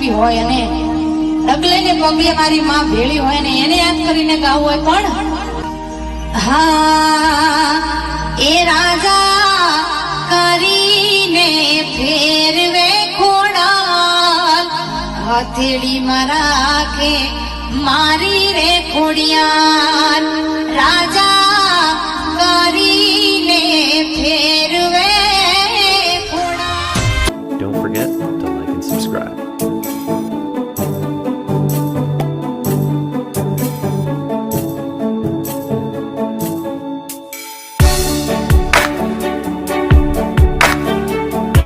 भी होने डगले ने पगले मारी माँ भेड़ी होने एने याद कर गाँव हो हाँ ए राजा करी ने फेर वे हथेड़ी मरा के मारी रे खोड़ियान राजा करी ने फेर वे Don't.